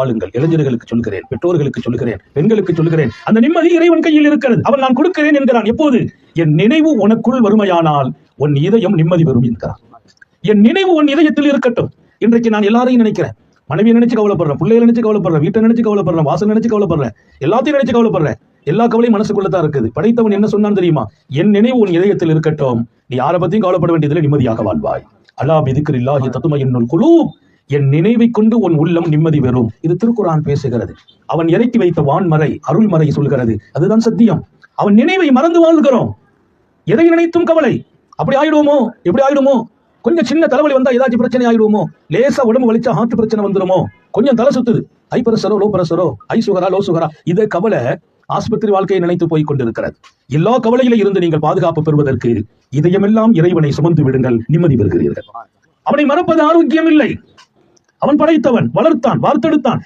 ஆளுங்கள் இளைஞர்களுக்கு சொல்கிறேன் பெற்றோர்களுக்கு சொல்கிறேன் பெண்களுக்கு சொல்கிறேன். அந்த நிம்மதி இறைவன் கையில் இருக்கிறது. அவன் நான் கொடுக்கிறேன் என்கிறான். எப்போது? என் நினைவு உனக்குள் வறுமையானால் உன் இதயம் நிம்மதி வரும் என்கிறான். என் நினைவு உன் இதயத்தில் இருக்கட்டும். இன்றைக்கு நான் எல்லாரையும் நினைக்கிறேன். மனைவியை நினைச்சு கவலைப்படுறேன் பிள்ளைய நினைச்சு கவலைப்படுறேன் வீட்டை நினைச்சு கவலைப்படுறேன் வாசல் நினைச்சு கவலைப்படுறேன் எல்லாத்தையும் நினைச்சு கவலைப்படுறேன். எல்லா கவலையும் மனசுக்குள்ள தான் இருக்குது. படைத்தவன் என்ன சொன்னான் தெரியுமா? என் நினைவு உன் இதயத்தில் இருக்கட்டும். நீ யாரை பத்தியும் கவலைப்பட வேண்டியதில்லை நிம்மதியாக வாழ்வாய். அல்லா பிதிக்கிற இல்லாஹி குழு என் நினைவை கொண்டு உன் உள்ளம் நிம்மதி பெறும். இது திருக்குறான் பேசுகிறது. அவன் இறக்கி வைத்த வான்மறை அருள்மறை சொல்கிறது. அதுதான் சத்தியம். அவன் நினைவை மறந்து வாழ்கிறோம். எதை நினைத்தும் கவலை? அப்படி ஆயிடுவோமோ? எப்படி ஆயிடுமோ? கொஞ்சம் சின்ன தலைவலி வந்தா ஏதாச்சும் பிரச்சனை ஆயிடுவோமோ? லேசா உடம்பு வலிச்சா ஹார்ட் பிரச்சனை வந்துருமோ கொஞ்சம் தலை சுத்துது. ஐ பிரசரோ லோ பிரசரோ ஐ சுகரா லோ சுகரா? இதை கவலை ஆஸ்பத்திரி வாழ்க்கையை நினைத்து போய் கொண்டிருக்கிறது. எல்லா கவலையில இருந்து நீங்கள் பாதுகாப்பு பெறுவதற்கு இதயமெல்லாம் இறைவனை சுமந்து விடுங்கள். நிம்மதி பெறுகிறீர்கள். அவனை மறப்பது ஆரோக்கியம் இல்லை அவன் படைத்தவன் வளர்த்தான் வார்த்தெடுத்தான்.